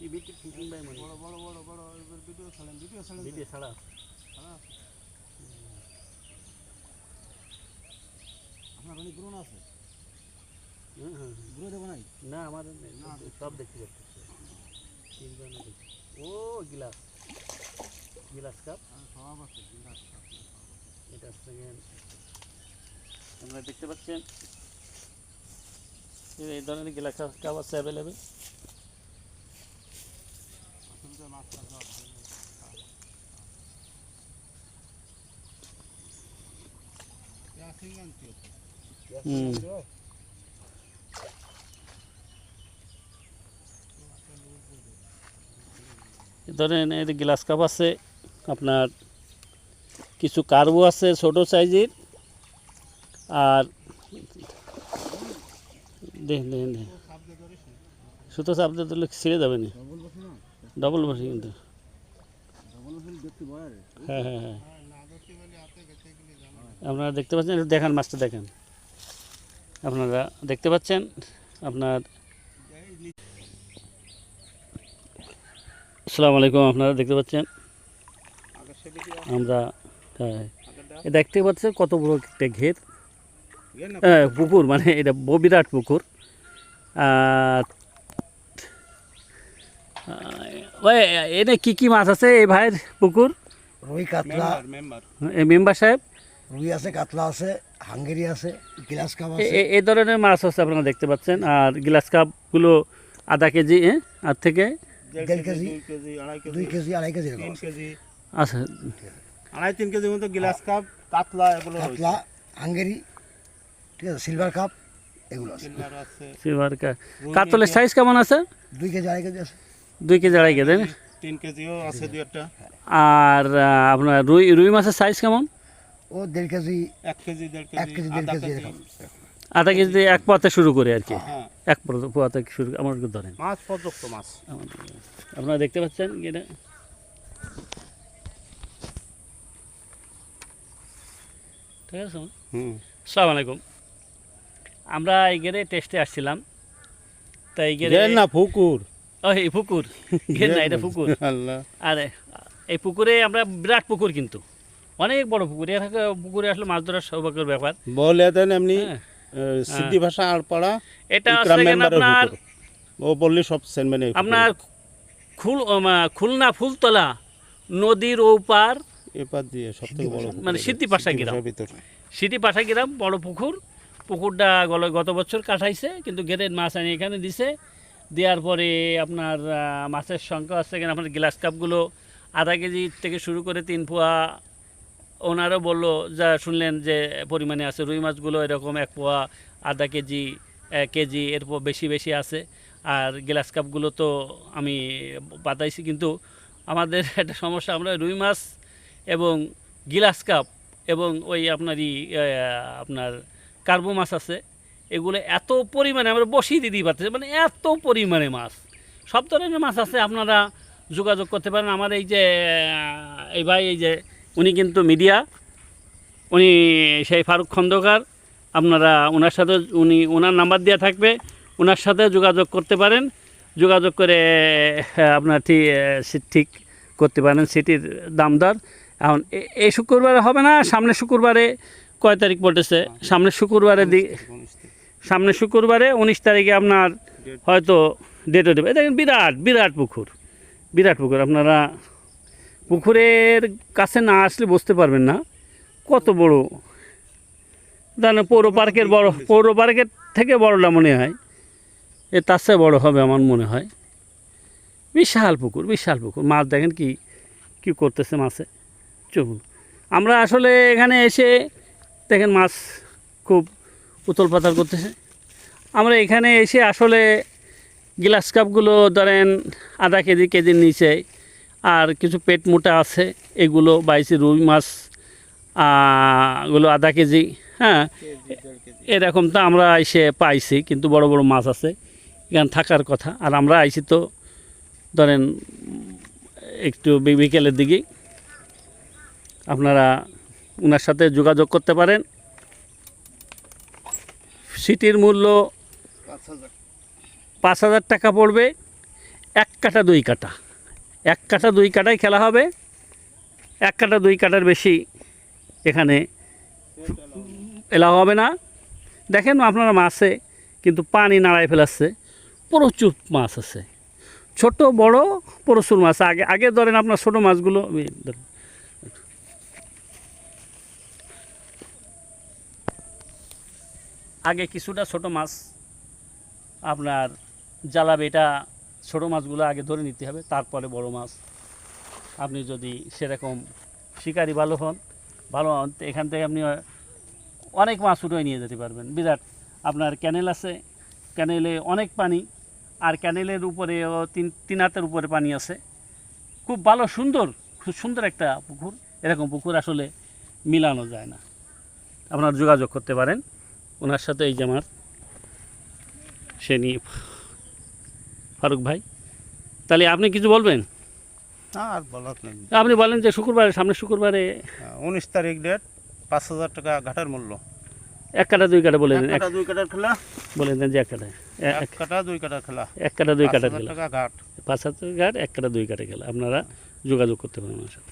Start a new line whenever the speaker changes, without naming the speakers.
এই বিটি fitting by মানে
বড় বড় বড় বড় এবার ভিডিও ছাড়েন ভিডিও ছাড়েন
বিটি ছাড়া।
আপনার অনেক গ্রহণ আছে?
হুম, হুম, হুম।
দেবো নাই?
না নেই,
না,
সব দেখতে পাচ্ছি। ও গিলাস। গিলাস কাপ।
সব আছে বিরাট সব।
এটা সেকেন্ড আপনারা দেখতে পাচ্ছেন? এই- এই ধরনের গিলাস কাপ আছে অ্যাভেলেবেল
আসলে তো মাছ টাছ আছে। ইয়া সিং আনছি ওকে।
হুম এই ধরেন এই গ্লাস কাপ আছে আপনার কিছু কার্বো আছে ছোট সাইজের আর দেখেন দেখেন দেখেন
ও সাপ দিয়ে ধরিস নি।
সুতো চাপ দিয়ে দিলে ছিঁড়ে যাবে না
ডবল বসে
কিন্তু। হ্যাঁ হ্যাঁ হ্যাঁ। আপনারা দেখতে পাচ্ছেন একটু দেখান মাছটা দেখেন। আপনারা দেখতে পাচ্ছেন আপনার আসসালামু আলাইকুম আপনারা দেখতে পাচ্ছেন? আমরা হ্যাঁ। দেখতে পাচ্ছেন কত বড় একটা ঘের
ইয়ে
হ্যাঁ, পুকুর মানে এটা বিরাট পুকুর। আর ওই এনে কি কি মাছ আছে এই ভাইয়ের পুকুর?
রুই কাতলা।
মেম্বার মেম্বার
এই মেম্বার সাহেব?
রুই আছে কাতলা আছে হাঙ্গেরি আছে গ্লাস কাপ আছে।
এই ধরনের মাছ আছে আপনারা দেখতে পাচ্ছেন। আর গ্লাস কাপগুলো আধা কেজি হ্যাঁ আর থেকে?
দেড় কেজি,
দুই কেজি আড়াই কেজি
দুই আড়াই
তিন
আছে।
কেজি।
আছে
আড়াই তিন কেজি মতো গ্লাস কাপ কাতলা এগুলো
কাতলা হাঙ্গেরি ঠিক আছে সিলভার কাপ এগুলো আছে।
সিলভার আছে।
সিলভার কাতলের সাইজ কেমন আছে?
দুই কেজি আড়াই কেজি আছে।
দুই কেজি আড়াই কেজি না?
তিন কেজিও আছে দুই একটা।
আর আপনার রুই রুই মাছের সাইজ কেমন?
ও দেড় কেজি।
এক কেজি দেড়
এক কেজি
কেজি
দেড়
আধা
কেজি।
আধা কেজি এক পাতে শুরু করে আর কি।
হ্যাঁ।
এক থেকে শুরু আমার ধরেন।
মাছ পর্যাপ্ত মাছ।
আপনারা দেখতে পাচ্ছেন এটা? ঠিক আছে
হুম।
সালাম আলাইকুম। আমরা এই গেরে টেস্টে আসছিলাম। তাই গেরে
গেল না পুকুর
ও এই পুকুর না এটা পুকুর।
আল্লাহ।
আরে এই পুকুরে আমরা বিরাট পুকুর কিন্তু। অনেক বড় পুকুর এর পুকুরে আসলে মাছ ধরার সৌভাগ্যের ব্যাপার।
বলে দেন এমনি
হ্যাঁ।
সিদ্ধি ভাষা আর পাড়া
এটা আপনার
ও বললি সব সেনমেনে
আপনার খুল খুলনা ফুলতলা নদীর ওপার
এপার দিয়ে সব থেকে বড়
মানে। সিদ্ধিপাশা গ্রাম। পাঠা গ্রাম বড় পুকুর। পুকুরটা গত বছর কাটাইছে কিন্তু গেটের মাছ আনি এখানে দিছে। দেওয়ার পরে আপনার মাছের সংখ্যা আছে এখানে আপনার গ্লাস কাপগুলো আধা কেজি থেকে শুরু করে তিন পোয়া ওনারও বলল, যা শুনলেন যে পরিমাণে আছে, রুই মাছগুলো এরকম এক পোয়া আধা কেজি কেজি এরপর বেশি বেশি আছে। আর গ্লাস কাপগুলো তো আমি পাতাইছি, কিন্তু আমাদের একটা সমস্যা, আমরা রুই মাছ এবং গিলাস কাপ এবং ওই আপনারই আপনার কার্বো মাছ আছে। এগুলো এত পরিমাণে আমরা বসিয়ে দিতেই পারতেছি মানে এত পরিমাণে মাছ। সব ধরনের মাছ আছে, আপনারা যোগাযোগ করতে পারেন। আমার এই যে এই ভাই, এই যে, উনি কিন্তু মিডিয়া, উনি সেই ফারুক খন্দকার। আপনারা ওনার সাথে, উনি ওনার নাম্বার দেওয়া থাকবে, ওনার সাথে যোগাযোগ করতে পারেন। যোগাযোগ করে আপনার ঠিক ঠিক করতে পারেন সিটির দাম দর। এখন এই শুক্রবারে হবে না, সামনের শুক্রবারে কয় তারিখ পড়তেছে? সামনের শুক্রবারে দি সামনের শুক্রবারে উনিশ তারিখে আপনার হয়তো ডেটও দেবে। দেখেন বিরাট বিরাট পুকুর। বিরাট পুকুর। আপনারা পুকুরের কাছে না আসলে বুঝতে পারবেন না কত বড়। জানেন পৌর পার্কের বড়, পৌর পার্কের থেকে বড়টা মনে হয়। এ তার চেয়ে বড়ো হবে আমার মনে হয়। বিশাল পুকুর বিশাল পুকুর। মাছ দেখেন কি কি করতেছে মাছে। চলুন। আমরা আসলে এখানে এসে দেখেন মাছ খুব উতল পাতাল করতেছে। আমরা এখানে এসে আসলে গ্লাস কাপগুলো ধরেন আধা কেজি, কেজির নিচে আর কিছু পেট মোটা আছে, এগুলো বাইশে রুই মাছগুলো আধা কেজি হ্যাঁ এরকম তো আমরা এসে পাইছি, কিন্তু বড় বড় মাছ আছে, এখানে থাকার কথা। আর আমরা আইছি তো ধরেন একটু বিকেলের দিকেই আপনারা ওনার সাথে যোগাযোগ করতে পারেন। সিটির মূল্য পাঁচ হাজার টাকা পড়বে, এক কাটা দুই কাটা এক কাটা দুই কাটায় খেলা হবে, এক কাটা দুই কাটার বেশি এখানে এলা হবে না। দেখেন আপনারা মাছে কিন্তু পানি নাড়ায় ফেলাচ্ছে, প্রচুর মাছ আছে। ছোট, বড় প্রচুর মাছ। আগে আগে ধরেন আপনার ছোট মাছগুলো এই ধরেন। আগে কিছুটা ছোট মাছ আপনার জ্বালাবে, এটা ছোটো মাছগুলো আগে ধরে নিতে হবে, তারপরে বড় মাছ। আপনি যদি সেরকম শিকারি ভালো হন ভালো হন এখান থেকে আপনি অনেক মাছ উঠে নিয়ে যেতে পারবেন। বিরাট, আপনার ক্যানেল আছে, ক্যানেলে অনেক পানি, আর ক্যানেলের উপরে তিন তিন হাতের উপরে পানি আছে। খুব ভালো, সুন্দর, খুব সুন্দর একটা পুকুর। এরকম পুকুর আসলে মিলানো যায় না। আপনার যোগাযোগ করতে পারেন। ওনার সাথে এই যে আমার সে নিয়ে ফারুক ভাই। তাহলে আপনি কিছু বলবেন?
আর বলার নেই।
আপনি বলেন যে শুক্রবারে সামনে শুক্রবারে
উনিশ তারিখ ডেট পাঁচ হাজার টাকা ঘাটের মূল্য।
এক কাটা দুই কাটা বলে দেন এক
দুই কাটার খেলা?
বলে দেন যে এক কাটা
এক কাটা দুই কাটার খেলা।
এক কাটা দুই কাটা
টাকা ঘাট।
পাঁচ হাজার ঘাট এক কাটা দুই কাটা খেলা। আপনারা যোগাযোগ করতে পারেন আমার সাথে।